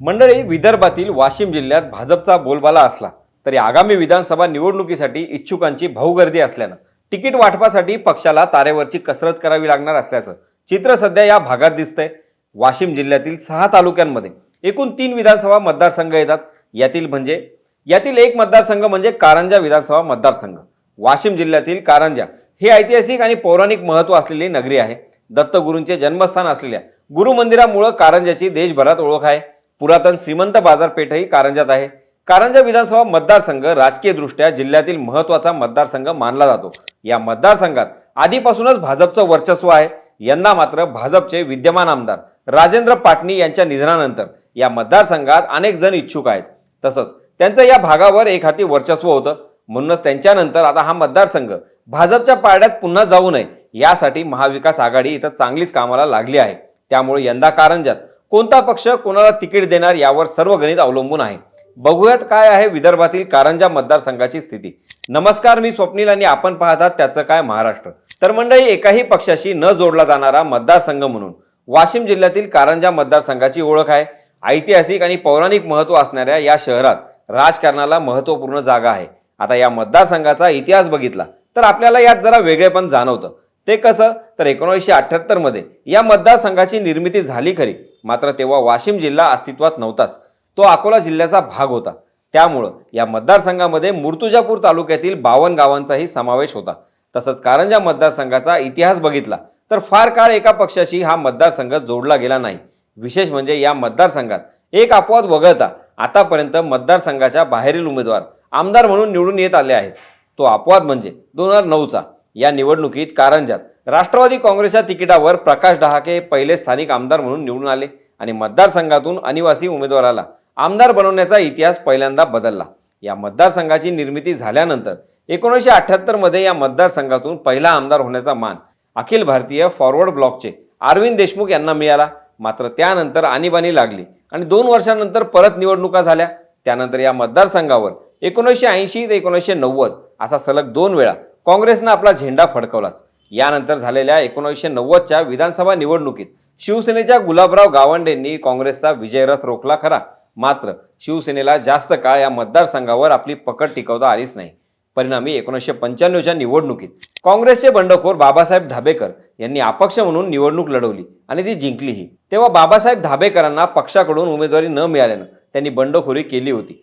मंडळी विदर्भातील वाशिम जिल्ह्यात भाजपचा बोलबाला असला तरी आगामी विधानसभा निवडणुकीसाठी इच्छुकांची भाऊगर्दी असल्यानं तिकीट वाटपासाठी पक्षाला तारेवरची कसरत करावी लागणार असल्याचं चित्र सध्या या भागात दिसतंय. वाशिम जिल्ह्यातील सहा तालुक्यांमध्ये एकूण तीन विधानसभा मतदारसंघ येतात. यातील म्हणजे यातील एक मतदारसंघ म्हणजे कारंजा विधानसभा मतदारसंघ. वाशिम जिल्ह्यातील कारंजा हे ऐतिहासिक आणि पौराणिक महत्त्व असलेली नगरी आहे. दत्तगुरूंचे जन्मस्थान असलेल्या गुरुमंदिरामुळं कारंजाची देशभरात ओळख आहे. पुरातन श्रीमंत बाजारपेठही कारंजात आहे. कारंजा विधानसभा मतदारसंघ राजकीयदृष्ट्या जिल्ह्यातील महत्त्वाचा मतदारसंघ मानला जातो. या मतदारसंघात आधीपासूनच भाजपचं वर्चस्व आहे. यंदा मात्र भाजपचे विद्यमान आमदार राजेंद्र पाटणी यांच्या निधनानंतर या मतदारसंघात अनेक जण इच्छुक आहेत. तसंच त्यांचं या भागावर एक हाती वर्चस्व होतं. म्हणूनच त्यांच्यानंतर आता हा मतदारसंघ भाजपच्या पारड्यात पुन्हा जाऊ नये यासाठी महाविकास आघाडी इथं चांगलीच कामाला लागली आहे. त्यामुळे यंदा कारंजात कोणता पक्ष कोणाला तिकीट देणार यावर सर्व गणित अवलंबून आहे. बघूयात काय आहे विदर्भातील कारंजा मतदारसंघाची स्थिती. नमस्कार मी स्वप्नील आणि आपण पाहतात त्याचं काय महाराष्ट्र. तर मंडळी एकाही पक्षाशी न जोडला जाणारा मतदारसंघ म्हणून वाशिम जिल्ह्यातील कारंजा मतदारसंघाची ओळख आहे. ऐतिहासिक आणि पौराणिक महत्त्व असणाऱ्या या शहरात राजकारणाला महत्त्वपूर्ण जागा आहे. आता या मतदारसंघाचा इतिहास बघितला तर आपल्याला यात जरा वेगळेपण जाणवतं. ते कसं? तर एकोणीसशे अठ्ठ्याहत्तरमध्ये या मतदारसंघाची निर्मिती झाली खरी. मात्र तेव्हा वाशिम जिल्हा अस्तित्वात नव्हताच. तो अकोला जिल्ह्याचा भाग होता. त्यामुळं या मतदारसंघामध्ये मूर्तुजापूर तालुक्यातील बावन्न गावांचाही समावेश होता. तसंच कारंजा मतदारसंघाचा इतिहास बघितला तर फार काळ एका पक्षाशी हा मतदारसंघ जोडला गेला नाही. विशेष म्हणजे या मतदारसंघात एक अपवाद वगळता आतापर्यंत मतदारसंघाच्या बाहेरील उमेदवार आमदार म्हणून निवडून येत आले आहेत. तो अपवाद म्हणजे दोन हजार नऊचा या निवडणुकीत कारंजात राष्ट्रवादी काँग्रेसच्या तिकिटावर प्रकाश डहाके पहिले स्थानिक आमदार म्हणून निवडून आले आणि मतदारसंघातून अनिवासी उमेदवाराला आमदार बनवण्याचा इतिहास पहिल्यांदा बदलला. या मतदारसंघाची निर्मिती झाल्यानंतर एकोणीसशे अठ्ठ्याहत्तरमध्ये या मतदारसंघातून पहिला आमदार होण्याचा मान अखिल भारतीय फॉरवर्ड ब्लॉकचे अरविंद देशमुख यांना मिळाला. मात्र त्यानंतर आणीबाणी लागली आणि दोन वर्षानंतर परत निवडणुका झाल्या. त्यानंतर या मतदारसंघावर एकोणीसशे ऐंशी ते एकोणीसशे नव्वद असा सलग दोन वेळा काँग्रेसनं आपला झेंडा फडकवलाच. यानंतर झालेल्या एकोणीसशे नव्वदच्या विधानसभा निवडणुकीत शिवसेनेच्या गुलाबराव गावंडेंनी काँग्रेसचा विजयरथ रोखला खरा. मात्र शिवसेनेला जास्त काळ या मतदारसंघावर आपली पकड टिकवता आलीच नाही. परिणामी एकोणीसशे पंच्याण्णवच्या निवडणुकीत काँग्रेसचे बंडखोर बाबासाहेब धाबेकर यांनी अपक्ष म्हणून निवडणूक लढवली आणि ती जिंकलीही. तेव्हा बाबासाहेब धाबेकरांना पक्षाकडून उमेदवारी न मिळाल्यानं त्यांनी बंडखोरी केली होती.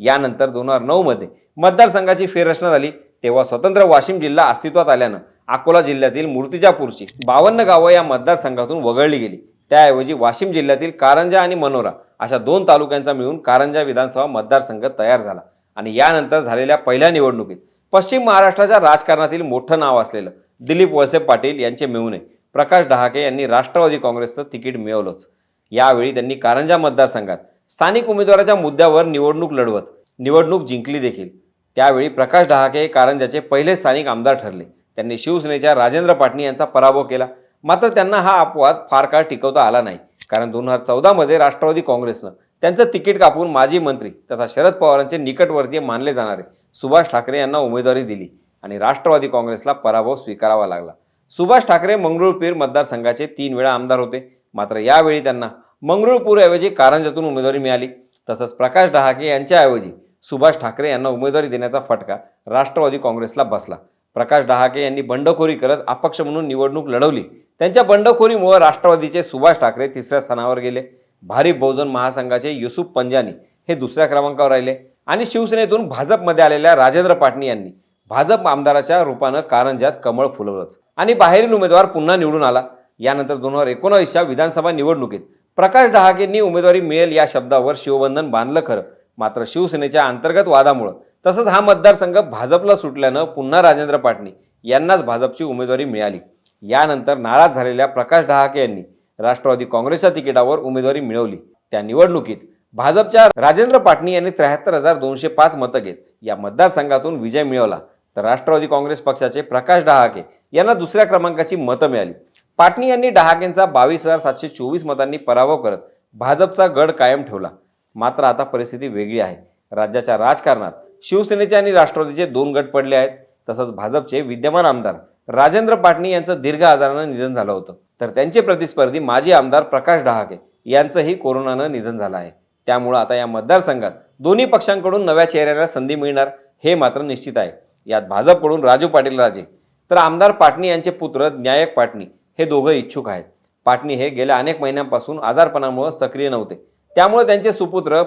यानंतर दोन हजार नऊमध्ये मतदारसंघाची फेररचना झाली. तेव्हा स्वतंत्र वाशिम जिल्हा अस्तित्वात आल्यानं अकोला जिल्ह्यातील मूर्तिजापूरची बावन्न गावं या मतदारसंघातून वगळली गेली. त्याऐवजी वाशिम जिल्ह्यातील कारंजा आणि मनोरा अशा दोन तालुक्यांचा मिळून कारंजा विधानसभा मतदारसंघ तयार झाला. आणि यानंतर झालेल्या पहिल्या निवडणुकीत पश्चिम महाराष्ट्राच्या राजकारणातील मोठं नाव असलेलं दिलीप वळसे पाटील यांचे मिळूने प्रकाश डहाके यांनी राष्ट्रवादी काँग्रेसचं तिकीट मिळवलंच. यावेळी त्यांनी कारंजा मतदारसंघात स्थानिक उमेदवाराच्या मुद्द्यावर निवडणूक लढवत निवडणूक जिंकली देखील. त्यावेळी प्रकाश डहाके कारंजाचे पहिले स्थानिक आमदार ठरले. त्यांनी शिवसेनेच्या राजेंद्र पाटणी यांचा पराभव केला. मात्र त्यांना हा अपवाद फार काळ टिकवता आला नाही. कारण दोन हजार चौदामध्ये राष्ट्रवादी काँग्रेसनं त्यांचं तिकीट कापून माजी मंत्री तथा शरद पवारांचे निकटवर्तीय मानले जाणारे सुभाष ठाकरे यांना उमेदवारी दिली आणि राष्ट्रवादी काँग्रेसला पराभव स्वीकारावा लागला. सुभाष ठाकरे मंगरुळपीर मतदारसंघाचे तीन वेळा आमदार होते. मात्र यावेळी त्यांना मंगरुळपूरऐवजी कारंजातून उमेदवारी मिळाली. तसंच प्रकाश डहाके यांच्याऐवजी सुभाष ठाकरे यांना उमेदवारी देण्याचा फटका राष्ट्रवादी काँग्रेसला बसला. प्रकाश डहाके यांनी बंडखोरी करत अपक्ष म्हणून निवडणूक लढवली. त्यांच्या बंडखोरीमुळे राष्ट्रवादीचे सुभाष ठाकरे तिसऱ्या स्थानावर गेले. भारी बहुजन महासंघाचे युसुफ पंजानी हे दुसऱ्या क्रमांकावर राहिले. आणि शिवसेनेतून भाजपमध्ये आलेल्या राजेंद्र पाटणी यांनी भाजप आमदाराच्या रूपानं कारंजात कमळ फुलवलंच. आणि बाहेरील उमेदवार पुन्हा निवडून आला. यानंतर दोन हजार एकोणावीसच्या विधानसभा निवडणुकीत प्रकाश डहाकेंनी उमेदवारी मिळेल या शब्दावर शिवबंधन बांधलं खरं. मात्र शिवसेनेच्या अंतर्गत वादामुळं. तसंच हा मतदारसंघ भाजपला सुटल्यानं पुन्हा राजेंद्र पाटणी यांनाच भाजपची उमेदवारी मिळाली. यानंतर नाराज झालेल्या प्रकाश डहाके यांनी राष्ट्रवादी काँग्रेसच्या तिकिटावर उमेदवारी मिळवली. त्या निवडणुकीत भाजपच्या राजेंद्र पाटणी यांनी त्र्याहत्तर हजार दोनशे पाच मतं घेत या मतदारसंघातून विजय मिळवला. तर राष्ट्रवादी काँग्रेस पक्षाचे प्रकाश डहाके यांना दुसऱ्या क्रमांकाची मतं मिळाली. पाटणी यांनी डहाकेंचा बावीस हजार सातशे चोवीस मतांनी पराभव करत भाजपचा गड कायम ठेवला. मात्र आता परिस्थिती वेगळी आहे. राज्याच्या राजकारणात शिवसेनेचे आणि राष्ट्रवादीचे दोन गट पडले आहेत. तसंच भाजपचे विद्यमान आमदार राजेंद्र पाटणी यांचं दीर्घ आजारानं निधन झालं होतं. तर त्यांचे प्रतिस्पर्धी माजी आमदार प्रकाश डहाके यांचंही कोरोनानं निधन झालं आहे. त्यामुळं आता या मतदारसंघात दोन्ही पक्षांकडून नव्या चेहऱ्याला संधी मिळणार हे मात्र निश्चित आहे. यात भाजपकडून राजू पाटील राजे तर आमदार पाटणी यांचे पुत्र न्यायक पाटणी हे दोघं इच्छुक आहेत. पाटणी हे गेल्या अनेक महिन्यांपासून आजारपणामुळे सक्रिय नव्हते. त्यामुळे त्यांचे सुपुत्र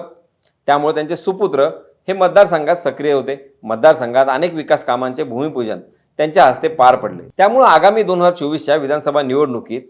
त्यामुळे त्यांचे सुपुत्र हे मतदारसंघात सक्रिय होते. मतदारसंघात अनेक विकास कामांचे भूमिपूजन त्यांच्या हस्ते पार पडले. त्यामुळे आगामी दोन हजार चोवीसच्या विधानसभा निवडणुकीत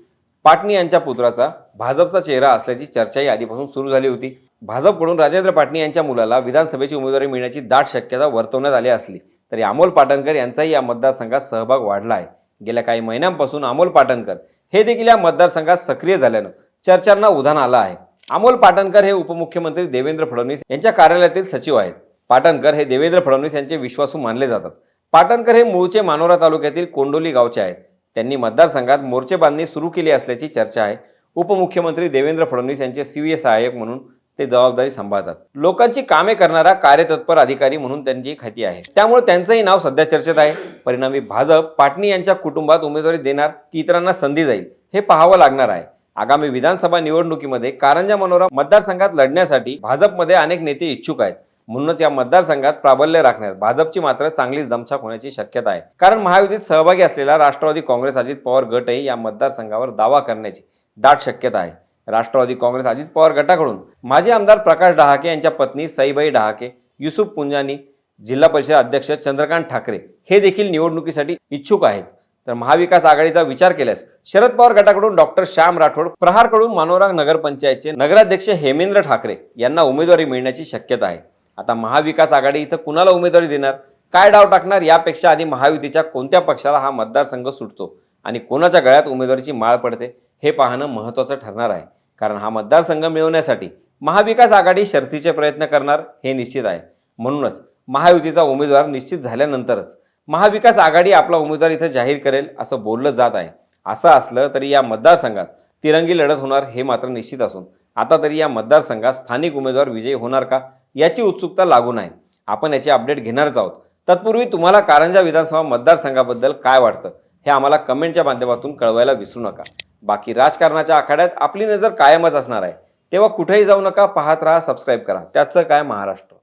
पाटणी यांच्या पुत्राचा भाजपचा चेहरा असल्याची चर्चाही आधीपासून सुरू झाली होती. भाजपकडून राजेंद्र पाटणी यांच्या मुलाला विधानसभेची उमेदवारी मिळण्याची दाट शक्यता वर्तवण्यात आली असली तरी अमोल पाटणकर यांचाही या मतदारसंघात सहभाग वाढला आहे. गेल्या काही महिन्यांपासून अमोल पाटणकर हे देखील या मतदारसंघात सक्रिय झाल्यानं चर्चांना उधाण आलं आहे. अमोल पाटणकर हे उपमुख्यमंत्री देवेंद्र फडणवीस यांच्या कार्यालयातील सचिव आहेत. पाटणकर हे देवेंद्र फडणवीस यांचे विश्वासू मानले जातात. पाटणकर हे मूळचे मानोरा तालुक्यातील कोंडोली गावचे आहेत. त्यांनी मतदारसंघात मोर्चे बांधणी सुरू केली असल्याची चर्चा आहे. उपमुख्यमंत्री देवेंद्र फडणवीस यांचे सीव्हीए सहाय्यक म्हणून ते जबाबदारी सांभाळतात. लोकांची कामे करणारा कार्यतत्पर अधिकारी म्हणून त्यांची ख्याती आहे. त्यामुळे त्यांचंही नाव सध्या चर्चेत आहे. परिणामी भाजप पाटणी यांच्या कुटुंबात उमेदवारी देणार की इतरांना संधी जाईल हे पाहावं लागणार आहे. आगामी विधानसभा निवडणुकीमध्ये कारंजा मनोरा मतदारसंघात लढण्यासाठी भाजपमध्ये अनेक नेते इच्छुक आहेत. म्हणूनच या मतदारसंघात प्राबल्य राखण्यात भाजपची मात्र चांगलीच दमछाक होण्याची शक्यता आहे. कारण महायुतीत सहभागी असलेला राष्ट्रवादी काँग्रेस अजित पवार गटही या मतदारसंघावर दावा करण्याची दाट शक्यता आहे. राष्ट्रवादी काँग्रेस अजित पवार गटाकडून. माजी आमदार प्रकाश डहाके यांच्या पत्नी सईबाई डहाके युसुफ पुंजानी जिल्हा परिषद अध्यक्ष चंद्रकांत ठाकरे हे देखील निवडणुकीसाठी इच्छुक आहेत. तर महाविकास आघाडीचा विचार केल्यास शरद पवार गटाकडून डॉक्टर श्याम राठोड प्रहारकडून मानोरा नगरपंचायतचे नगराध्यक्ष हेमेंद्र ठाकरे यांना उमेदवारी मिळण्याची शक्यता आहे. आता महाविकास आघाडी इथं कुणाला उमेदवारी देणार? काय डाव टाकणार? यापेक्षा आधी महायुतीच्या कोणत्या पक्षाला हा मतदारसंघ सुटतो? आणि कोणाच्या गळ्यात उमेदवारीची माळ पडते? हे पाहणं महत्त्वाचं ठरणार आहे. कारण हा मतदारसंघ मिळवण्यासाठी महाविकास आघाडी शर्तीचे प्रयत्न करणार हे निश्चित आहे. म्हणूनच महायुतीचा उमेदवार निश्चित झाल्यानंतरच महाविकास आघाडी आपला उमेदवार इथं जाहीर करेल असं बोललं जात आहे. असं असलं तरी या मतदारसंघात तिरंगी लढत होणार हे मात्र निश्चित असून आता तरी या मतदारसंघात स्थानिक उमेदवार विजयी होणार का याची उत्सुकता लागून आहे आपण याची अपडेट घेणारच आहोत. तत्पूर्वी तुम्हाला कारंजा विधानसभा मतदारसंघाबद्दल काय वाटतं हे आम्हाला कमेंटच्या माध्यमातून कळवायला विसरू नका. बाकी राजकारणाच्या आखाड्यात आपली नजर कायमच असणार आहे. तेव्हा कुठेही जाऊ नका पाहत राहा सबस्क्राईब करा. त्याचं काय महाराष्ट्र?